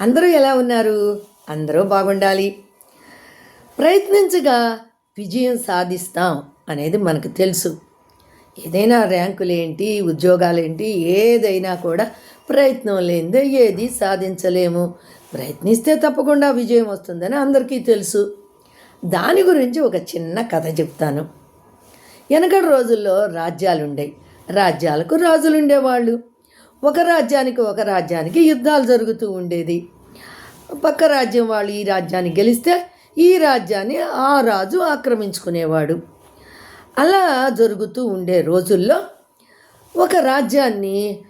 అందరూ ఎలా ఉన్నారు? అందరూ బాగుండాలి. ప్రయత్నించగా విజయం సాధిస్తాం అనేది మనకు తెలుసు. ఏదైనా ర్యాంకులు ఏంటి ఉద్యోగాలేంటి ఏదైనా కూడా ప్రయత్నం లేనిదే ఏది సాధించలేము. ప్రయత్నిస్తే తప్పకుండా విజయం వస్తుందని అందరికీ తెలుసు. దాని గురించి ఒక చిన్న కథ చెప్తాను. వెనకటి రోజుల్లో రాజ్యాలుండే రాజ్యాలకు రాజులు ఉండేవాళ్ళు ఒక రాజ్యానికి ఒక రాజ్యానికి యుద్ధాలు జరుగుతూ ఉండేది. పక్క రాజ్యం వాళ్ళు ఈ రాజ్యాన్ని గెలిస్తే ఈ రాజ్యాన్ని ఆ రాజు ఆక్రమించుకునేవాడు. అలా జరుగుతూ ఉండే రోజుల్లో ఒక రాజ్యాన్ని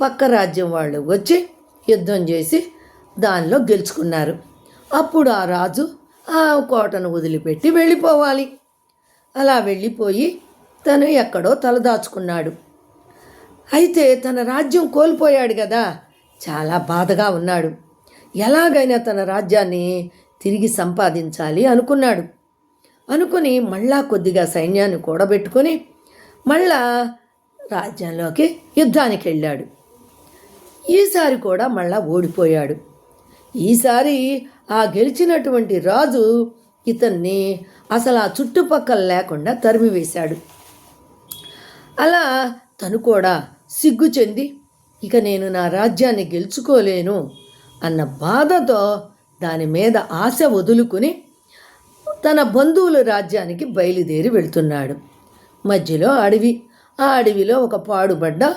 పక్క రాజ్యం వాళ్ళు వచ్చి యుద్ధం చేసి దానిలో గెలుచుకున్నారు. అప్పుడు ఆ రాజు ఆ కోటను వదిలిపెట్టి వెళ్ళిపోవాలి. అలా వెళ్ళిపోయి తను ఎక్కడో తలదాచుకున్నాడు. అయితే తన రాజ్యం కోల్పోయాడు కదా. చాలా బాధగా ఉన్నాడు. ఎలాగైనా తన రాజ్యాన్ని తిరిగి సంపాదించాలి అనుకున్నాడు. అనుకుని మళ్ళా కొద్దిగా సైన్యాన్ని కూడబెట్టుకొని మళ్ళా రాజ్యంలోకి యుద్ధానికి వెళ్ళాడు. ఈసారి కూడా మళ్ళా ఓడిపోయాడు. ఈసారి ఆ గెలిచినటువంటి రాజు ఇతన్ని అసలు ఆ చుట్టుపక్కల లేకుండా తరిమివేశాడు. అలా తను కూడా సిగ్గు చెంది ఇక నేను నా రాజ్యాన్ని గెలుచుకోలేను అన్న బాధతో దాని మీద ఆశ వదులుకుని తన బంధువుల రాజ్యానికి బయలుదేరి వెళ్తున్నాడు. మధ్యలో అడవి ఆ అడవిలో ఒక పాడుబడ్డ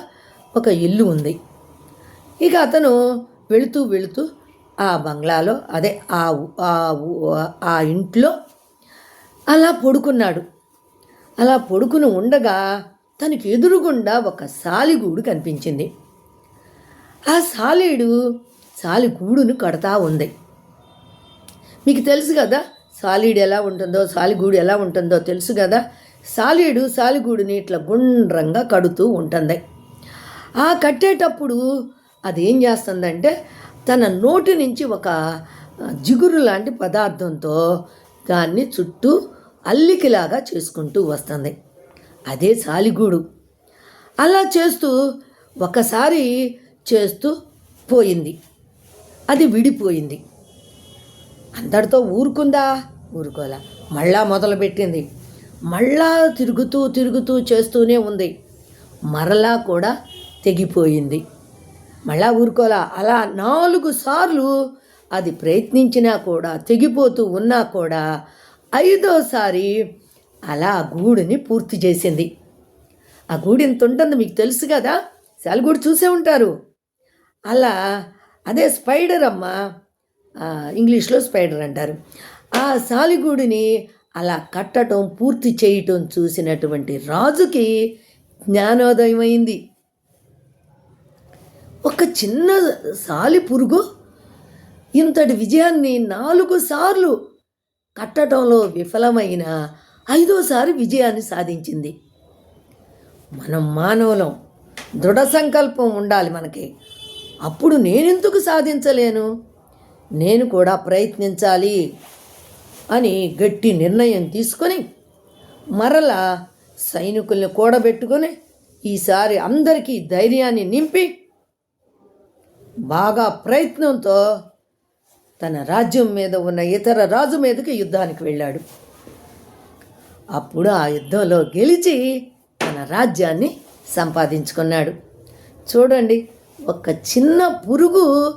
ఒక ఇల్లు ఉంది. ఇక అతను వెళుతూ వెళుతూ ఆ బంగ్లాలో అదే ఆ ఆ ఆ ఇంట్లో అలా పడుకున్నాడు. అలా పడుకుని ఉండగా తనకి ఎదురుగుండా ఒక సాలిగూడు కనిపించింది. ఆ సాలీడు సాలిగూడును కడతా ఉంది. మీకు తెలుసు కదా సాలీడు ఎలా ఉంటుందో సాలిగూడు ఎలా ఉంటుందో తెలుసు కదా? సాలీడు సాలిగూడుని ఇట్లా గుండ్రంగా కడుతూ ఉంటుంది. ఆ కట్టేటప్పుడు అది ఏం చేస్తుందంటే తన నోటి నుంచి ఒక జిగురు లాంటి పదార్థంతో దాన్ని చుట్టూ అల్లికలాగా చేసుకుంటూ వస్తుంది. అదే సాలిగూడు. అలా చేస్తూ ఒకసారి చేస్తూ పోయింది. అది విడిపోయింది. అందరితో ఊరుకుందా? ఊరుకోలా. మళ్ళా మొదలుపెట్టింది. మళ్ళా తిరుగుతూ తిరుగుతూ చేస్తూనే ఉంది. మరలా కూడా తెగిపోయింది. మళ్ళా ఊరుకోలా. అలా నాలుగు సార్లు అది ప్రయత్నించినా కూడా తెగిపోతూ ఉన్నా కూడా ఐదోసారి అలా ఆ గూడుని పూర్తి చేసింది. ఆ గూడు ఎంత ఉంటుందో మీకు తెలుసు కదా? శాలిగూడు చూసే ఉంటారు. అలా అదే స్పైడర్ అమ్మ ఇంగ్లీష్లో స్పైడర్ అంటారు. ఆ సాలిగూడిని అలా కట్టడం పూర్తి చేయటం చూసినటువంటి రాజుకి జ్ఞానోదయం అయింది. ఒక చిన్న సాలి పురుగు ఇంతటి విజయాన్ని నాలుగు సార్లు కట్టడంలో విఫలమైన ఐదోసారి విజయాన్ని సాధించింది. మనం మానవులం దృఢ సంకల్పం ఉండాలి మనకి. అప్పుడు నేనెందుకు సాధించలేను? నేను కూడా ప్రయత్నించాలి అని గట్టి నిర్ణయం తీసుకొని మరలా సైనికుల్ని కూడబెట్టుకొని ఈసారి అందరికీ ధైర్యాన్ని నింపి బాగా ప్రయత్నంతో తన రాజ్యం మీద ఉన్న ఇతర రాజు మీదకి యుద్ధానికి వెళ్ళాడు. అప్పుడు ఆ యుద్ధంలో గెలిచి తన రాజ్యాన్ని సంపాదించుకున్నాడు. చూడండి ఒక చిన్న పురుగు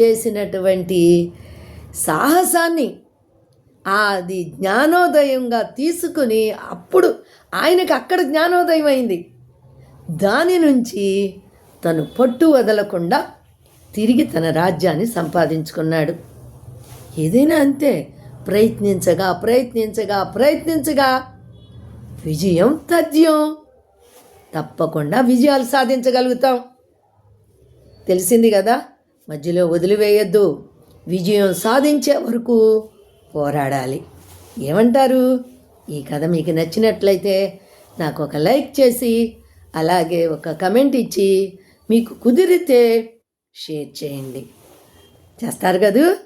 చేసినటువంటి సాహసాన్ని అది జ్ఞానోదయంగా తీసుకుని అప్పుడు ఆయనకు అక్కడ జ్ఞానోదయం అయింది. దాని నుంచి తను పట్టు వదలకుండా తిరిగి తన రాజ్యాన్ని సంపాదించుకున్నాడు. ఏదైనా అంతే ప్రయత్నించగా ప్రయత్నించగా ప్రయత్నించగా విజయం తథ్యం. తప్పకుండా విజయాలు సాధించగలుగుతాం. తెలిసింది కదా? మధ్యలో వదిలివేయద్దు. విజయం సాధించే వరకు పోరాడాలి. ఏమంటారు? ఈ కథ మీకు నచ్చినట్లయితే నాకు ఒక లైక్ చేసి అలాగే ఒక కమెంట్ ఇచ్చి మీకు కుదిరితే షేర్ చేయండి. చేస్తారు కదూ?